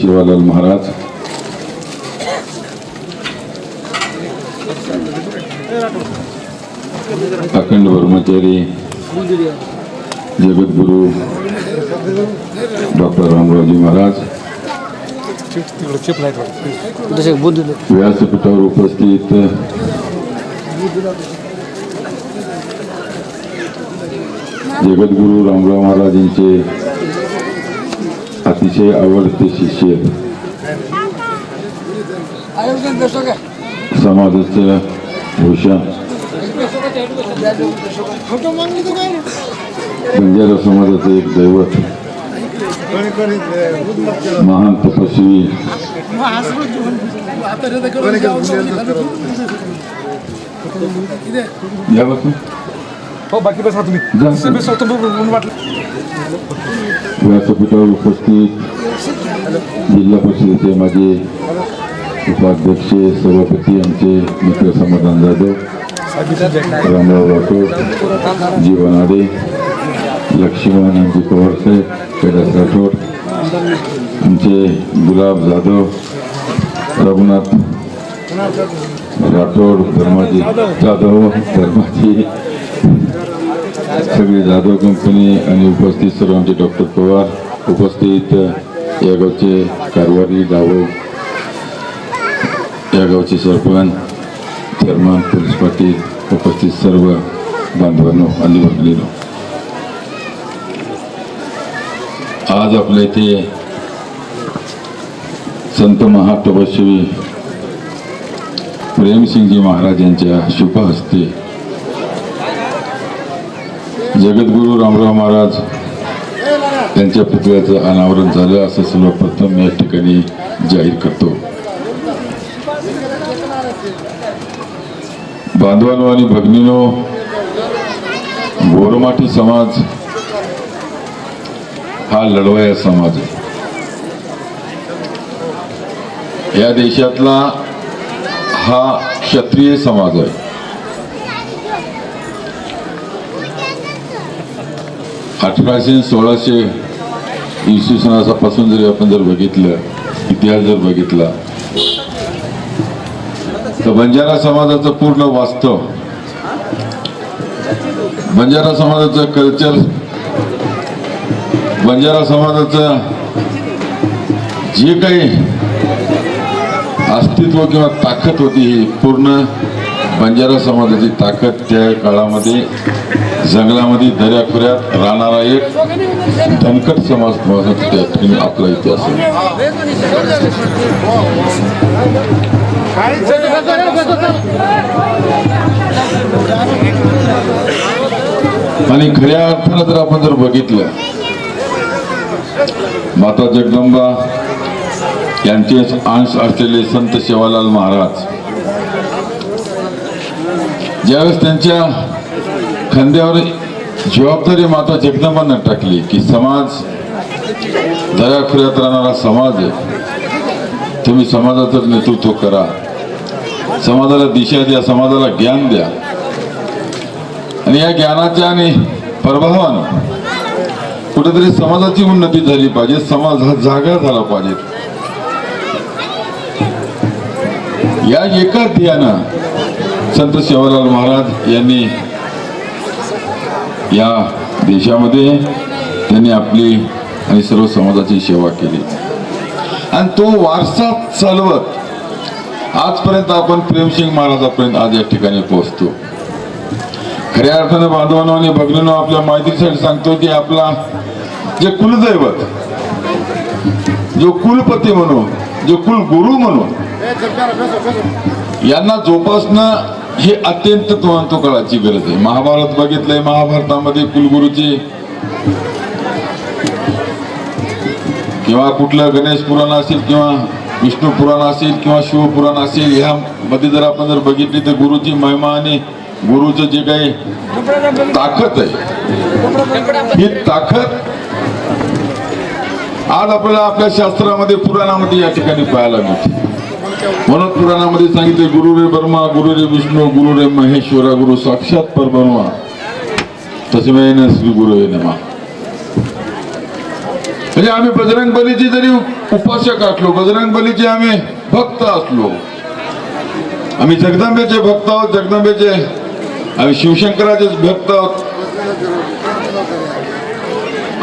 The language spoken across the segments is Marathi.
शिवालाल महाराज. अखंड ब्रह्मचारी जगद्गुरु डॉक्टर रामरावजी महाराज. व्यासपीठावर उपस्थित. जगद्गुरु रामराव महाराजांचे अतिशय आवडते शिष्य. समाजाचं भूषण. बंजारा समाजाचं एक दैवत. महान तपस्वी. या हो बाकी बसा तुम्ही. बसा तुम्ही वाटलं व्यासपीठावर उपस्थित जिल्हा परिषदेचे माझे उपाध्यक्ष सभापती आमचे मित्र समाधान जाधव रामराव राठोड जीवन आडे लक्ष्मण आमचे पवारसाहेब कैलास राठोड आमचे गुलाब जाधव रघुनाथ राठोड धर्माजी जाधव धर्माजी सगळी जाधव कंपनी आणि उपस्थित सर्व आमचे डॉक्टर पवार उपस्थित या गावचे कारवारी गावो या गावचे सरपंच चेअरमन पोलीस पाटील उपस्थित सर्व बांधवांनो आणि भगिनीनो. आज आपल्या इथे संत महातपस्वी प्रेमसिंगजी महाराज यांच्या शुभ हस्ते जगद्गुरु रामराव महाराज त्यांच्या पुतळ्याचं अनावरण झालं. असं सर्वप्रथम या ठिकाणी जाहीर करतो. बांधवांनो आणि भगिनीनो गोरमाठी समाज हा लढवया समाज आहे. या देशातला हा क्षत्रिय समाज आहे. अठराशे सोळाशे इसवी सनापासून जरी आपण जर बघितलं इतिहास जर बघितला तर बंजारा समाजाचं पूर्ण वास्तव बंजारा समाजाचं कल्चर बंजारा समाजाचं जे काही अस्तित्व किंवा ताकद होती ही पूर्ण बंजारा समाजाची ताकद त्या काळामध्ये जंगलामध्ये दर्याखोऱ्यात राहणारा एक धनकट समाज त्या ठिकाणी आपला इतिहास आहे. आणि खऱ्या अर्थानं जर आपण जर बघितलं माता जगदंबा यांचे अंश असलेले संत सेवालाल महाराज ज्यावेळेस त्यांच्या खांद्यावर जबाबदारी माता जगदंबांना टाकली की समाज दयाखुऱ्यात राहणारा समाज आहे. तुम्ही समाजाचं नेतृत्व करा. समाजाला दिशा द्या समाजाला ज्ञान द्या. आणि या ज्ञानाच्या आणि प्रभावानं कुठेतरी समाजाची उन्नती झाली पाहिजे समाज हा जागा झाला पाहिजे. या एका ध्यानं संत सेवालाल महाराज यांनी या देशामध्ये त्यांनी आपली आणि सर्व समाजाची सेवा केली. आणि तो वारसा चालवत आजपर्यंत आपण प्रेमसिंग महाराजापर्यंत आज या ठिकाणी पोहोचतो. खऱ्या अर्थाने बांधवांनो आणि भगिनींनो आपल्या माहितीसाठी सांगतो की आपला जे कुलदैवत जो कुलपती म्हणून जो कुलगुरु म्हणून यांना जोपासणं हे अत्यंत तो काळाची गरज आहे. महाभारत बघितलंय महाभारतामध्ये कुलगुरूची. किंवा कुठलं गणेश पुराण असेल किंवा विष्णू पुराण असेल किंवा शिवपुराण असेल ह्या मध्ये जर आपण जर बघितली तर गुरुची महिमा आणि गुरुचं जे काही ताकद आहे ही ताकद आज आपल्याला आपल्या शास्त्रामध्ये पुराणामध्ये या ठिकाणी पाहायला मिळते. म्हणून पुराणामध्ये सांगितले गुरु रे ब्रह्मा गुरु रे विष्णू गुरु रे महेश्वरा गुरु साक्षात परब्रह्मा. तस्मै श्री गुरु नमा. म्हणजे आम्ही बजरंग बलीची जरी उपासक असलो बजरंग बलीचे आम्ही भक्त असलो आम्ही जगदंबेचे भक्त आहोत जगदंबेचे आम्ही शिवशंकराचे भक्त आहोत.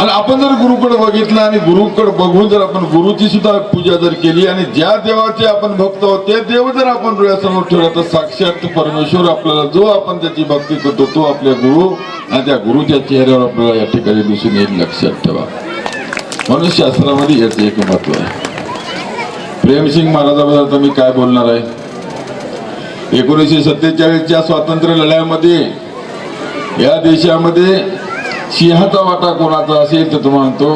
आणि आपण जर गुरुकडे बघितलं आणि गुरुकडे बघून जर आपण गुरुची सुद्धा पूजा जर केली आणि ज्या देवाचे आपण भक्त आहोत ते देव जर आपण डोळ्यासमोर ठेवला तर साक्षात परमेश्वर आपल्याला जो आपण त्याची भक्ती करतो तो आपल्या गुरु आणि त्या गुरुच्या चेहऱ्यावर आपल्याला या ठिकाणी दिसून येईल. लक्षात ठेवा. म्हणून शास्त्रामध्ये याचं एक महत्त्व आहे. प्रेमसिंग महाराजाबद्दल तर मी काय बोलणार आहे? एकोणीसशे सत्तेचाळीसच्या स्वातंत्र्य लढ्यामध्ये या देशामध्ये सिंहाचा वाटा कोणाचा असेल तर तो म्हणतो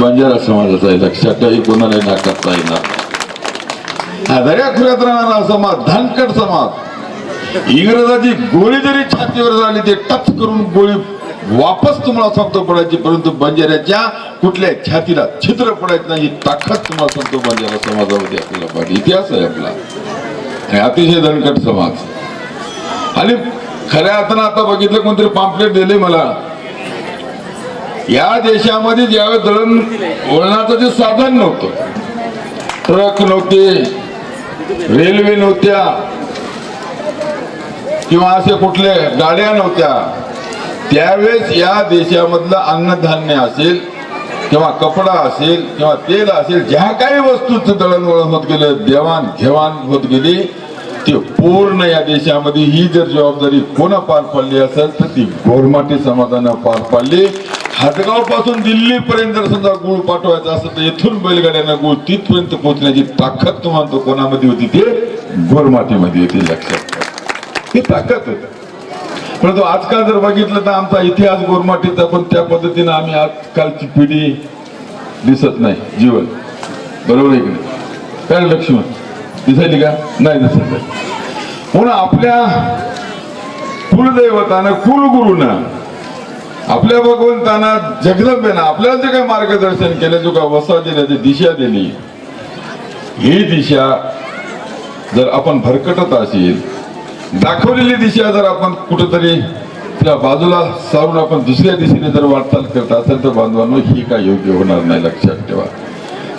बंजारा समाजाचा आहे लक्षात ठेवा कोणालाही नाकारता येणार हा दर्या खुऱ्यात राहणारा समाज धनकट समाज. इंग्रजाची गोळी जरी छातीवर झाली ते टच करून गोळी वापस तुम्हाला सांगतो पडायची परंतु बंजाऱ्याच्या कुठल्या छातीला छिद्र पडायचं नाही ताकद तुम्हाला सांगतो बंजारा समाजामध्ये आपल्याला पाहिजे इतिहास आहे आपला. अतिशय धनकट समाज. आणि खऱ्या अर्थानं आता बघितलं कोणतरी पाम्पलेट दिले मला. या देशामध्ये ज्यावेळेस दळण वळणाचं जे साधन नव्हतं ट्रक नव्हते रेल्वे नव्हत्या किंवा असे कुठले गाड्या नव्हत्या त्यावेळेस या देशामधलं अन्नधान्य असेल किंवा कपडा असेल किंवा तेल असेल ज्या काही वस्तूचं दळणवळण होत गेलं देवाण घेवाण होत गेली ते पूर्ण या देशामध्ये ही जर जबाबदारी कोण पार पाडली असेल तर ती गोरमाटी समाजानं पार पाडली. हदगावपासून दिल्ली पर्यंत जर समजा गुळ पाठवायचा असेल तर येथून बैलगाड्यानं गुळ तिथपर्यंत पोहोचण्याची ताकद तुम्हाला तो कोणामध्ये होती? ते गोरमाटीमध्ये होती लक्षात ही ताकद होती. परंतु आजकाल जर बघितलं तर आमचा इतिहास गोरमाटीचा पण त्या पद्धतीनं आम्ही आजकालची पिढी दिसत नाही जीवन. बरोबर आहे की नाही? काय लक्ष्मण? दिसायली का? नाही दिसत म्हणून आपल्या कुलदैवतानं कुलगुरूनं आपल्या भगवंतांना जगदंबेनं आपल्याला जे काही मार्गदर्शन केलं जो काय वसा दिला जी दिशा दिली ही दिशा जर आपण भरकटत असेल दाखवलेली दिशा जर आपण कुठंतरी त्या बाजूला सारून आपण दुसऱ्या दिशेने जर वाटचाल करत असेल तर बांधवांनो ही काय योग्य होणार नाही लक्षात ठेवा.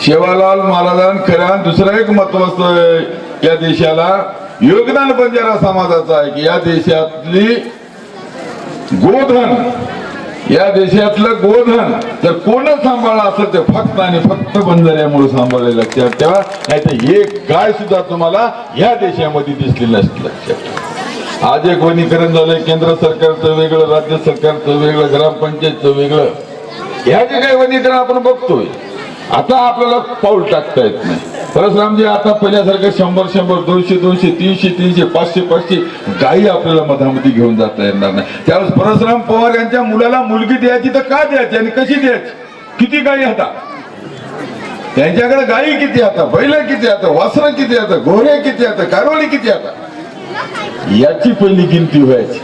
शेवालाल महाराजां खऱ्या दुसरं एक महत्वाचं या देशाला योगदान बंजारा समाजाचं आहे की या देशातली गोधन या देशातलं गोधन जर कोण सांभाळलं असेल ते फक्त आणि फक्त बंजाऱ्यामुळे सांभाळले लक्षात ठेवा. नाही तर एक गाय सुद्धा तुम्हाला या देशामध्ये दिसली नसते लक्षात ठेवा. आज एक वनीकरण झालंय केंद्र सरकारचं वेगळं राज्य सरकारचं वेगळं ग्रामपंचायतचं वेगळं. ह्या जे काही वनीकरण आपण बघतोय आता आपल्याला पाऊल टाकता येत नाही. परशुरामजी आता पहिल्यासारखं शंभर शंभर दोनशे दोनशे तीनशे तीनशे पाचशे पाचशे गायी आपल्याला मधामध्ये घेऊन जाता येणार नाही. त्यावेळेस परशुराम पवार यांच्या मुलाला मुलगी द्यायची तर का द्यायची आणि कशी द्यायची? किती गायी आता? त्यांच्याकडे गायी किती आता? बैल किती आता? वासरं किती आता? गोऱ्या किती आता? कारवली किती आता? याची पहिली गिनती व्हायची.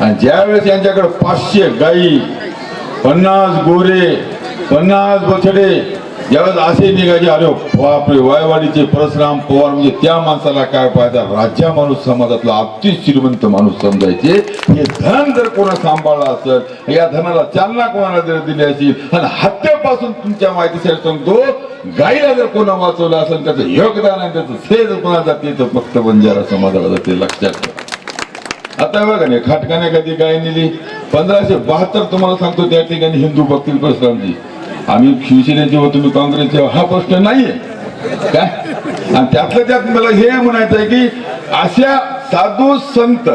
आणि ज्यावेळेस यांच्याकडे पाचशे गायी पन्नास गोरे पन्नास बछडे ज्यावेळेस असे निघायचे अरे बापरे वायवाडीचे परशुराम पवार म्हणजे त्या माणसाला काय पाहायचा राज्या माणूस समाजातला अति श्रीमंत माणूस समजायचे. हे धन जर कोणा सांभाळलं असेल या धनाला चालना कोणाला जर दिली असेल आणि हत्यापासून तुमच्या माहितीसाठी सांगतो गाईला जर कोणा वाचवलं असेल त्याचं योगदान आणि त्याचं श्रेय जर कोणा जाते तर फक्त बंजारा समाजाला जाते लक्षात आता बघा नाही खाटकाने कधी गाय नेली? पंधराशे बहात्तर तुम्हाला सांगतो त्या ठिकाणी हिंदू बघतील परशुरामजी आम्ही शिवसेनेचे व तुम्ही काँग्रेसचे हा प्रश्न नाहीये. काय? आणि त्यातल्या त्यात मला हे म्हणायचं आहे की अशा साधू संत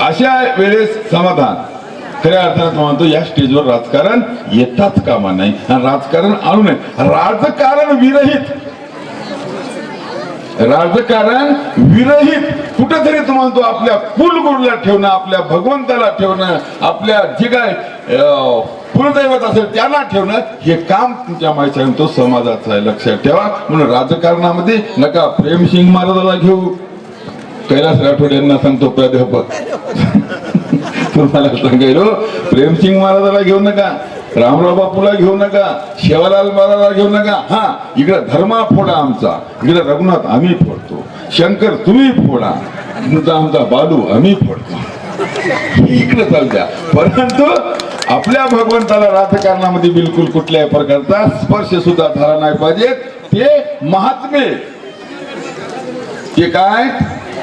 अशा वेळेस समाधान. खऱ्या अर्थात म्हणतो या स्टेजवर राजकारण येताच कामा नाही. आणि राजकारण आणू नये. राजकारण विरहित. राजकारण विरहित. कुठेतरी तुम्हाला तो आपल्या कुलगुरूला ठेवणं आपल्या भगवंताला ठेवणं आपल्या जे काय कुलदैवत असेल त्यांना ठेवणं हे काम तुमच्या माहिती तो समाजाचा आहे. लक्षात ठेवा. म्हणून राजकारणामध्ये नका प्रेमसिंग महाराजाला घेऊ. कैलास राठोड यांना सांगतो प्राध्यापक. तुम्हाला सांगायलो हो. प्रेमसिंग महाराजाला घेऊ नका. रामराव बापूला घेऊ नका शेवालाल बालाला घेऊ नका. हा इकडे धर्मा फोडा आमचा. इकडे रघुनाथ आम्ही फोडतो. शंकर तुम्ही फोडा. तुमचा आमचा बालू आम्ही फोडतो. इकडे चालत्या परंतु आपल्या भगवंताला राजकारणामध्ये बिलकुल कुठल्याही प्रकारचा स्पर्श सुद्धा झाला नाही पाहिजे. ते महात्मे. ते काय?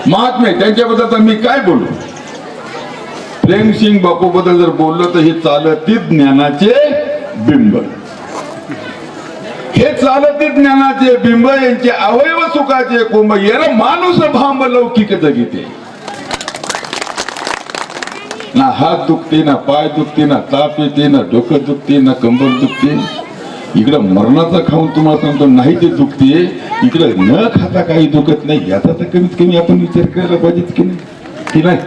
महात्मे त्यांच्याबद्दल तर मी काय बोलू? प्रेमसिंग बापू बद्दल जर बोललो तर हे चालती ज्ञानाचे बिंब. हे चालती ज्ञानाचे बिंब यांचे अवयव सुखाचे कुंभ याला माणूस भांब लौकिक जगिते. ना हात दुखते ना पाय दुखते ना ताप येते ना डोकं दुखते ना कंबर दुखते. इकडं मरणाचं खाऊन तुम्हाला सांगतो नाही ते दुखते. इकडं न खाता काही दुखत नाही याचा तर कमीत कमी आपण विचार करायला पाहिजे की नाही? की नाही?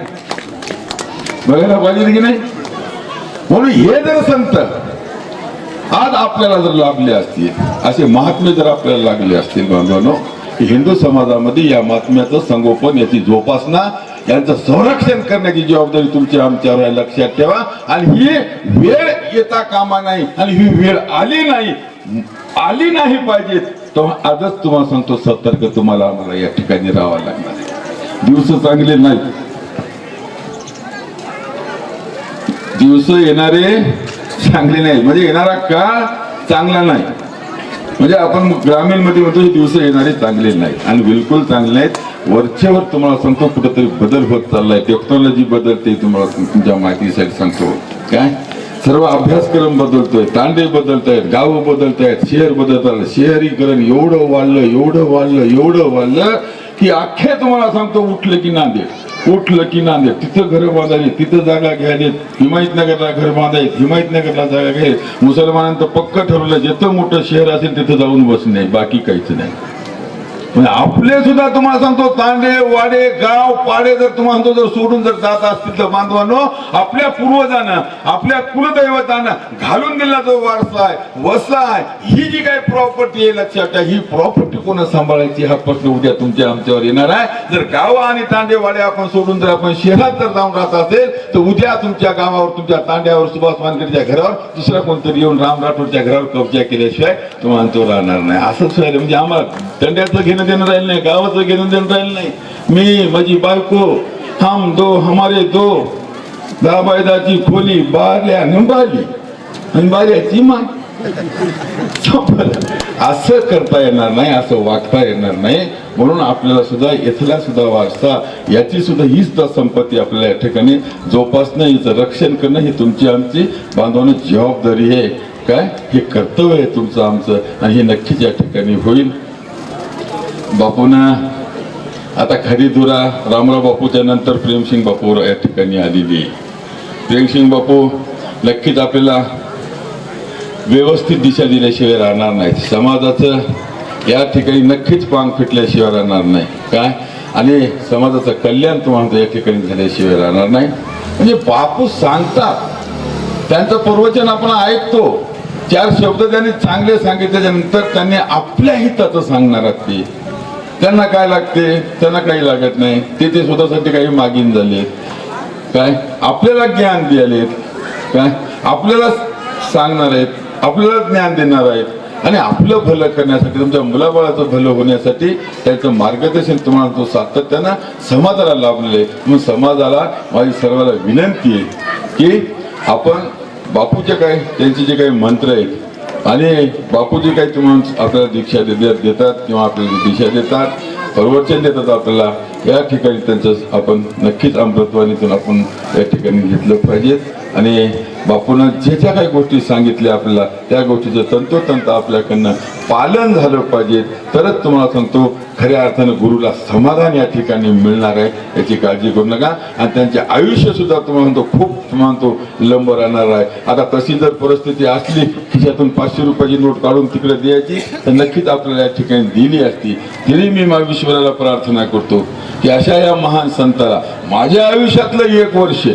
बघायला पाहिजे की नाही? म्हणून हे जर संत आज आपल्याला जर लाभले असतील असे महात्मे जर आपल्याला लागले असतील बांधवांनो की हिंदू समाजामध्ये या महात्म्याचं संगोपन याची जोपासना यांचं संरक्षण करण्याची जबाबदारी तुमची आमच्यावर आहे लक्षात ठेवा. आणि ही वेळ येता कामा नाही आणि ही वेळ आली नाही आली नाही पाहिजे तर आजच तुम्हाला सांगतो सतर्क तुम्हाला आम्हाला या ठिकाणी राहावं लागणार दिवस चांगले नाही दिवस येणारे चांगले नाही म्हणजे येणारा काळ चांगला नाही. म्हणजे आपण ग्रामीणमध्ये म्हणतो दिवस येणारे चांगले नाहीत. आणि बिलकुल चांगले नाहीत. वरच्यावर तुम्हाला सांगतो कुठेतरी बदल होत चाललाय. टेक्नॉलॉजी बदलते तुम्हाला तुमच्या माहितीसाठी सांगतो. काय? सर्व अभ्यासक्रम बदलतोय तांडे बदलत आहेत गावं बदलत आहेत शहर बदलत आहेत शहरीकरण एवढं वाढलं एवढं वाढलं एवढं वाढलं की अख्खे तुम्हाला सांगतो उठलं की नांदेड. उठलं की नांदे. तिथं घर बांधायचे तिथं जागा घ्यायलेत. हिमायतनगरला घर बांधायत हिमायतनगरला जागा घ्यायचे मुसलमानांचं पक्क ठरवलं जिथं मोठं शहर असेल तिथं जाऊन बसणे बाकी काहीच नाही. म्हणजे आपले सुद्धा तुम्हाला सांगतो तांडे वाडे गाव पाडे जर तुम्हाला सांगतो जर सोडून जर जात असतील तर बांधवांनो आपल्या पूर्वजानं आपल्या कुलदैवतानं घालून दिला जो वारसा आहे वसा आहे ही जी काही प्रॉपर्टी आहे लक्षात ठेवा ही प्रॉपर्टी कोण सांभाळायची हा प्रश्न उद्या तुमच्या आमच्यावर येणार आहे. जर गाव आणि तांडे वाडे आपण सोडून जर आपण शहरात जर जाऊन राहत असेल तर उद्या तुमच्या गावावर तुमच्या तांड्यावर सुभाष मानकरच्या घरावर दुसरा कोणतरी येऊन राम राठोडच्या घरावर कब्जा केल्याशिवाय तुम्हाला तो राहणार नाही. असंच व्हायला म्हणजे आम्हाला दंड्याचं घेणं देणं राहिलं नाही गावाचं घेणं देणं राहिलं नाही. मी माझी बायको हम दो हमारे दो. दाबायदाची खोली बारल्या निंबाली. आणि बाऱ्याची माय. असं करता येणार नाही असं वागता येणार नाही. म्हणून आपल्याला सुद्धा इथला सुद्धा वारसा याची सुद्धा ही सुद्धा संपत्ती आपल्याला या ठिकाणी जोपासणं हिचं रक्षण करणं ही तुमची आमची बांधवांची जबाबदारी आहे. काय? हे कर्तव्य आहे तुमचं आमचं. आणि हे नक्कीच या ठिकाणी होईल. बापूंना. आता खरी दुरा रामराव बापूच्या नंतर प्रेमसिंग बापू या ठिकाणी आलेली आहे. प्रेमसिंग बापू नक्कीच आपल्याला व्यवस्थित दिशा दिल्याशिवाय राहणार नाहीत. समाजाचं या ठिकाणी नक्कीच पांग फिटल्याशिवाय राहणार नाही. काय? आणि समाजाचं कल्याण तुम्हाला या ठिकाणी झाल्याशिवाय राहणार नाही. म्हणजे बापू सांगतात. त्यांचं प्रवचन आपण ऐकतो. चार शब्द त्यांनी चांगले सांगितल्याच्या नंतर त्यांनी आपल्या हिताचं सांगणार ते. त्यांना काय लागते? त्यांना काही लागत नाही. ते ते स्वतःसाठी काही मागीन झाले काय? आपल्याला ज्ञान द्यालेत काय? आपल्याला सांगणार आहेत. आपल्याला ज्ञान देणार आहेत. आणि आपलं भलं करण्यासाठी तुमच्या मुलाबाळाचं भलं होण्यासाठी त्याचं मार्गदर्शन तुम्हाला तो सातत्यानं समाजाला लाभलेलं आहे. म्हणून समाजाला माझी सर्वांना विनंती आहे की आपण बापूचे काय त्यांचे जे काही मंत्र आहेत आणि बापूजी काही तुम्ही आपल्याला दीक्षा दे- देतात किंवा आपल्याला दिशा देतात प्रवचन देतात आपल्याला या ठिकाणी त्यांचं आपण नक्कीच अमृत्वानीतून आपण या ठिकाणी घेतलं पाहिजेत आणि बापूनं जे ज्या काही गोष्टी सांगितल्या आपल्याला त्या गोष्टीचं तंतोतंत आपल्याकडनं पालन झालं पाहिजे. तरच तुम्हाला सांगतो खऱ्या अर्थानं गुरुला समाधान या ठिकाणी मिळणार आहे याची काळजी करू नका. आणि त्यांचे आयुष्य सुद्धा तुम्हाला म्हणतो खूप तुम्हाला म्हणतो लंब राहणार आहे. आता तशी जर परिस्थिती असली खिशातून पाचशे रुपयाची नोट काढून तिकडे द्यायची तर नक्कीच आपल्याला या ठिकाणी दिली असती. तरी मी महाविश्वराला प्रार्थना करतो की अशा या महान संताला माझ्या आयुष्यातलं एक वर्ष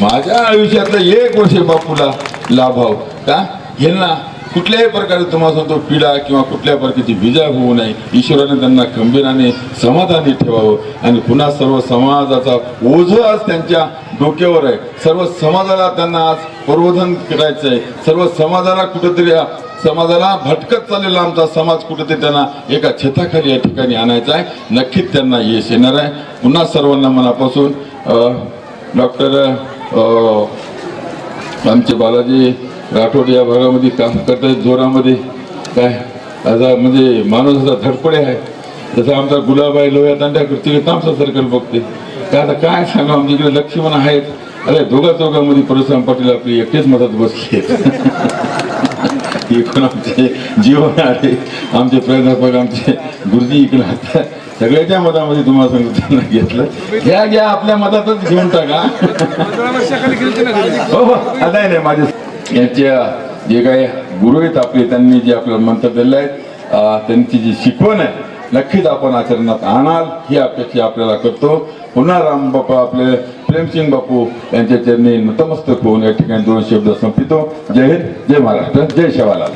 माझ्या आयुष्यातलं एक वर्ष बापूला लाभाव हो. का? ह्यांना कुठल्याही प्रकारे तुम्हाला सांगतो पीडा किंवा कुठल्या प्रकारची विजय होऊ नये. ईश्वराने त्यांना खंबीराने समाधानी ठेवावं. आणि पुन्हा सर्व समाजाचा ओझ आज त्यांच्या डोक्यावर आहे. सर्व समाजाला त्यांना आज प्रबोधन करायचं आहे. सर्व समाजाला कुठेतरी समाजाला भटकत चाललेला आमचा समाज कुठेतरी त्यांना एका छताखाली या ठिकाणी आणायचा आहे. नक्कीच त्यांना यश येणार आहे. पुन्हा सर्वांना मनापासून डॉक्टर आमचे बालाजी राठोड या भागामध्ये काम करतायत जोरामध्ये. काय? आता म्हणजे माणूस असा धडपडे आहे. जसं आमचा गुलाबाई लोह्या दांड्याकर तिकडे तामसा सर्कल बघते. काय आता काय सांगा आमच्या इकडे लक्ष्मण आहेत. अरे दोघा चौघामध्ये परशुराम पाटील आपली एकटेच मदत बसले. इकडून आमचे जीवन आहे आमचे प्राध्यापक आमचे गुरुजी इकडे आहेत सगळ्याच्या मतामध्ये तुम्हाला सांगितलं घेतलं. घ्या घ्या आपल्या मतातच घेऊन टाका. हो हो आता नाही माझे यांच्या जे काही गुरु आहेत आपले त्यांनी जे आपल्याला मंत्र दिले आहेत त्यांची जी शिकवण आहे नक्कीच आपण आचरणात आणाल ही अपेक्षा आपल्याला करतो. पुन्हा राम बापा आपले प्रेमसिंग बापू यांच्या चरणी नतमस्तक होऊन या ठिकाणी दोन शब्द संपितो. जय हिंद जय महाराष्ट्र जय शेवालाल